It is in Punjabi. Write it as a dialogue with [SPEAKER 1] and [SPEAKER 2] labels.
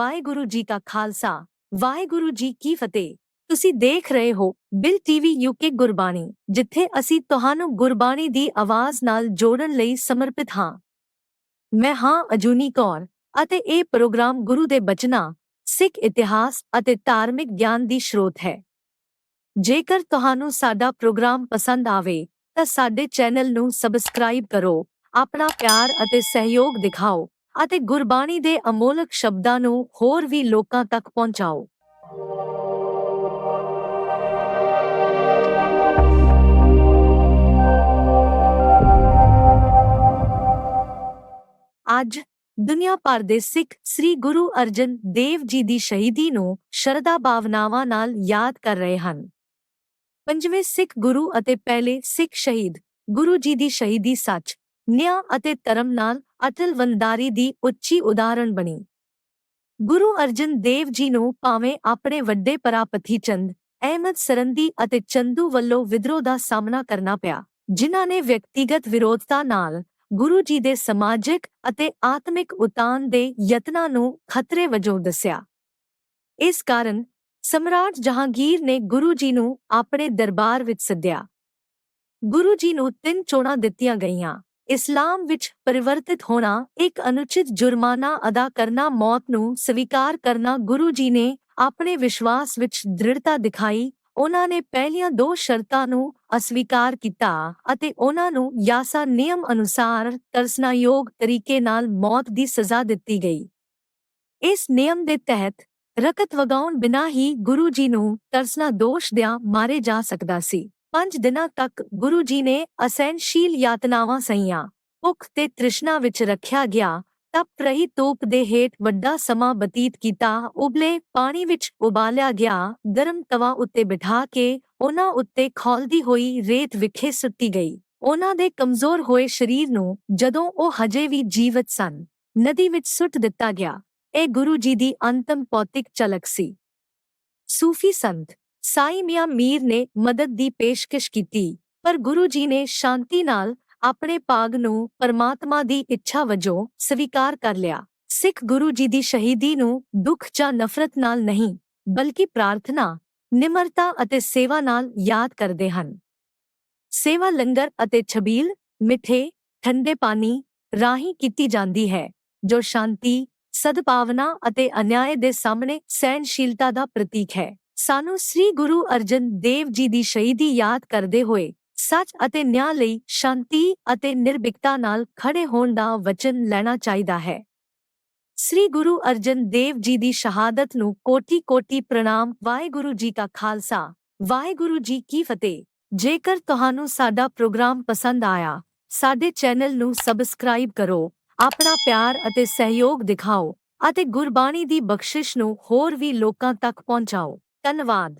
[SPEAKER 1] ਵਾਹਿਗੁਰੂ ਜੀ ਕਾ ਖਾਲਸਾ, ਵਾਹਿਗੁਰੂ ਜੀ ਕੀ ਫਤਿਹ। ਤੁਸੀਂ ਦੇਖ ਰਹੇ ਹੋ ਬਿਲ ਟੀਵੀ ਯੂਕੇ ਗੁਰਬਾਣੀ, ਜਿੱਥੇ ਅਸੀਂ ਤੁਹਾਨੂੰ ਗੁਰਬਾਣੀ ਦੀ ਆਵਾਜ਼ ਨਾਲ ਜੋੜਨ ਲਈ ਸਮਰਪਿਤ ਹਾਂ। ਮੈਂ ਹਾਂ ਅਜੂਨੀ ਕੌਰ ਅਤੇ ਇਹ ਪ੍ਰੋਗਰਾਮ ਗੁਰੂ ਦੇ ਬਚਨਾਂ, ਸਿੱਖ ਇਤਿਹਾਸ ਅਤੇ ਧਾਰਮਿਕ ਗਿਆਨ ਦੀ ਸਰੋਤ ਹੈ। ਜੇਕਰ ਤੁਹਾਨੂੰ ਸਾਡਾ ਪ੍ਰੋਗਰਾਮ ਪਸੰਦ ਆਵੇ, ਤਾਂ ਸਾਡੇ ਚੈਨਲ ਨੂੰ ਸਬਸਕ੍ਰਾਈਬ ਕਰੋ, ਆਪਣਾ ਪਿਆਰ ਅਤੇ ਸਹਿਯੋਗ ਦਿਖਾਓ। ਅਤੇ ਗੁਰਬਾਣੀ ਦੇ ਅਮੋਲਕ ਸ਼ਬਦਾਂ ਨੂੰ ਹੋਰ ਵੀ ਲੋਕਾਂ ਤੱਕ ਪਹੁੰਚਾਓ। ਅੱਜ ਦੁਨੀਆ ਭਰ ਦੇ ਸਿੱਖ ਸ੍ਰੀ ਗੁਰੂ ਅਰਜਨ ਦੇਵ ਜੀ ਦੀ ਸ਼ਹੀਦੀ ਨੂੰ ਸ਼ਰਧਾ ਭਾਵਨਾਵਾਂ ਨਾਲ ਯਾਦ ਕਰ ਰਹੇ ਹਨ। ਪੰਜਵੇਂ ਸਿੱਖ ਗੁਰੂ ਅਤੇ ਪਹਿਲੇ ਸਿੱਖ ਸ਼ਹੀਦ ਗੁਰੂ ਜੀ ਦੀ ਸ਼ਹੀਦੀ ਸੱਚ ਨਿਆਂ ਅਤੇ ਧਰਮ ਨਾਲ ਅਟਲ ਵੰਦਾਰੀ ਦੀ ਉੱਚੀ ਉਦਾਹਰਣ ਬਣੀ। ਗੁਰੂ ਅਰਜਨ ਦੇਵ ਜੀ ਨੂੰ ਭਾਵੇਂ ਆਪਣੇ ਵੱਡੇ ਪਰਾਪਤੀ ਚੰਦ, ਅਹਿਮਦ ਸਰੰਦੀ ਅਤੇ ਚੰਦੂ ਵੱਲੋਂ ਵਿਦਰੋਹ ਦਾ ਸਾਹਮਣਾ ਕਰਨਾ ਪਿਆ, ਜਿਨ੍ਹਾਂ ਨੇ ਵਿਅਕਤੀਗਤ ਵਿਰੋਧਤਾ ਨਾਲ ਗੁਰੂ ਜੀ ਦੇ ਸਮਾਜਿਕ ਅਤੇ ਆਤਮਿਕ ਉਤਾਨ ਦੇ ਯਤਨਾਂ ਨੂੰ ਖਤਰੇ ਵਜੋਂ ਦੱਸਿਆ। ਇਸ ਕਾਰਨ ਸਮਰਾਟ ਜਹਾਂਗੀਰ ਨੇ ਗੁਰੂ ਜੀ ਨੂੰ ਆਪਣੇ ਦਰਬਾਰ ਵਿੱਚ ਸੱਦਿਆ। ਗੁਰੂ ਜੀ ਨੂੰ ਤਿੰਨ ਚੋਣਾਂ ਦਿੱਤੀਆਂ ਗਈਆਂ। ਇਸਲਾਮ ਵਿੱਚ ਪਰਿਵਰਤਿਤ ਹੋਣਾ ਇੱਕ ਅਨੁਚਿਤ ਜੁਰਮਾਨਾ ਅਦਾ ਕਰਨਾ, ਮੌਤ ਨੂੰ ਸਵੀਕਾਰ ਕਰਨਾ, ਗੁਰੂ ਜੀ ਨੇ ਆਪਣੇ ਵਿਸ਼ਵਾਸ ਵਿੱਚ ਦ੍ਰਿੜਤਾ ਦਿਖਾਈ। ਉਹਨਾਂ ਨੇ ਪਹਿਲੀਆਂ ਦੋ ਸ਼ਰਤਾਂ ਨੂੰ ਅਸਵੀਕਾਰ ਕੀਤਾ ਅਤੇ ਉਹਨਾਂ ਨੂੰ ਯਾਸਾ ਨਿਯਮ ਅਨੁਸਾਰ ਤਰਸਨਾਯੋਗ ਤਰੀਕੇ ਨਾਲ ਮੌਤ ਦੀ ਸਜ਼ਾ ਦਿੱਤੀ ਗਈ। ਇਸ ਨਿਯਮ ਦੇ ਤਹਿਤ ਰਕਤ ਵਗਾਉਣ ਬਿਨਾਂ ਹੀ ਗੁਰੂ ਜੀ ਨੂੰ ਤਰਸਨਾ ਦੋਸ਼ ਦਿਆਂ ਮਾਰੇ ਜਾ ਸਕਦਾ ਸੀ। ਪੰਜ ਦਿਨਾਂ ਤੱਕ ਗੁਰੂ ਜੀ ਨੇ ਅਸਹਿਨਸ਼ੀਲ ਯਾਤਨਾਵਾਂ ਸਹੀਆਂ। ਭੁੱਖ ਤੇ ਤ੍ਰਿਸ਼ਨਾ ਵਿੱਚ ਰੱਖਿਆ ਗਿਆ, ਤਪ ਰਹੀ ਤੋਪ ਦੇ ਹੇਠ ਵੱਡਾ ਸਮਾਂ ਬਤੀਤ ਕੀਤਾ। ਉਬਲੇ ਪਾਣੀ ਵਿੱਚ ਉਬਾਲਿਆ ਗਿਆ, ਗਰਮ ਤਵਾ ਉੱਤੇ ਬਿਠਾ ਕੇ ਉਹਨਾਂ ਉੱਤੇ ਖੋਲਦੀ ਹੋਈ ਰੇਤ ਵਿਖੇ ਸੁੱਤੀ ਗਈ। ਉਹਨਾਂ ਦੇ ਕਮਜ਼ੋਰ ਹੋਏ ਸਰੀਰ ਨੂੰ ਜਦੋਂ ਉਹ ਹਜੇ ਵੀ ਜੀਵਤ ਸਨ, ਨਦੀ ਵਿੱਚ ਸੁੱਟ ਦਿੱਤਾ ਗਿਆ। ਇਹ ਗੁਰੂ ਜੀ ਦੀ ਅੰਤਮ ਭੌਤਿਕ ਝਲਕ ਸੀ। ਸੂਫੀ ਸੰਤ ਸਾਈ ਮੀਆਂ ਮੀਰ ਨੇ ਮਦਦ ਦੀ ਪੇਸ਼ਕਸ਼ ਕੀਤੀ, ਪਰ ਗੁਰੂ ਜੀ ਨੇ ਸ਼ਾਂਤੀ ਨਾਲ ਆਪਣੇ ਭਾਗ ਨੂੰ ਪਰਮਾਤਮਾ ਦੀ ਇੱਛਾ ਵਜੋਂ ਸਵੀਕਾਰ ਕਰ ਲਿਆ। ਸਿੱਖ ਗੁਰੂ ਜੀ ਦੀ ਸ਼ਹੀਦੀ ਨੂੰ ਦੁੱਖ ਜਾਂ ਨਫ਼ਰਤ ਨਾਲ ਨਹੀਂ, ਬਲਕਿ ਪ੍ਰਾਰਥਨਾ, ਨਿਮਰਤਾ ਅਤੇ ਸੇਵਾ ਨਾਲ ਯਾਦ ਕਰਦੇ ਹਨ। ਸੇਵਾ ਲੰਗਰ ਅਤੇ ਛਬੀਲ, ਮਿੱਠੇ, ਠੰਡੇ ਪਾਣੀ ਰਾਹੀਂ ਕੀਤੀ ਜਾਂਦੀ ਹੈ, ਜੋ ਸ਼ਾਂਤੀ, ਸਦਭਾਵਨਾ ਅਤੇ ਅਨਿਆਏ ਦੇ ਸਾਹਮਣੇ ਸਹਿਨਸ਼ੀਲਤਾ ਦਾ ਪ੍ਰਤੀਕ ਹੈ। ਸਾਨੂੰ ਸ੍ਰੀ ਗੁਰੂ ਅਰਜਨ ਦੇਵ ਜੀ ਦੀ ਸ਼ਹੀਦੀ ਯਾਦ ਕਰਦੇ ਹੋਏ ਸੱਚ ਅਤੇ ਨਿਆਂ ਲਈ ਸ਼ਾਂਤੀ ਅਤੇ ਨਿਰਭਿਕਤਾ ਨਾਲ ਖੜੇ ਹੋਣ ਦਾ ਵਚਨ ਲੈਣਾ ਚਾਹੀਦਾ ਹੈ। ਸ੍ਰੀ ਗੁਰੂ ਅਰਜਨ ਦੇਵ ਜੀ ਦੀ ਸ਼ਹਾਦਤ ਨੂੰ ਕੋਟੀ-ਕੋਟੀ ਪ੍ਰਣਾਮ, ਵਾਹਿਗੁਰੂ ਜੀ ਕਾ ਖਾਲਸਾ, ਵਾਹਿਗੁਰੂ ਜੀ ਕੀ ਫਤਿਹ। ਜੇਕਰ ਤੁਹਾਨੂੰ ਸਾਡਾ ਪ੍ਰੋਗਰਾਮ ਪਸੰਦ ਆਇਆ, ਸਾਡੇ ਚੈਨਲ ਨੂੰ ਸਬਸਕ੍ਰਾਈਬ ਕਰੋ, ਆਪਣਾ ਪਿਆਰ ਅਤੇ ਸਹਿਯੋਗ ਦਿਖਾਓ ਅਤੇ ਗੁਰਬਾਣੀ ਦੀ ਬਖਸ਼ਿਸ਼ ਨੂੰ ਹੋਰ ਵੀ ਲੋਕਾਂ ਤੱਕ ਪਹੁੰਚਾਓ। ਧੰਨਵਾਦ।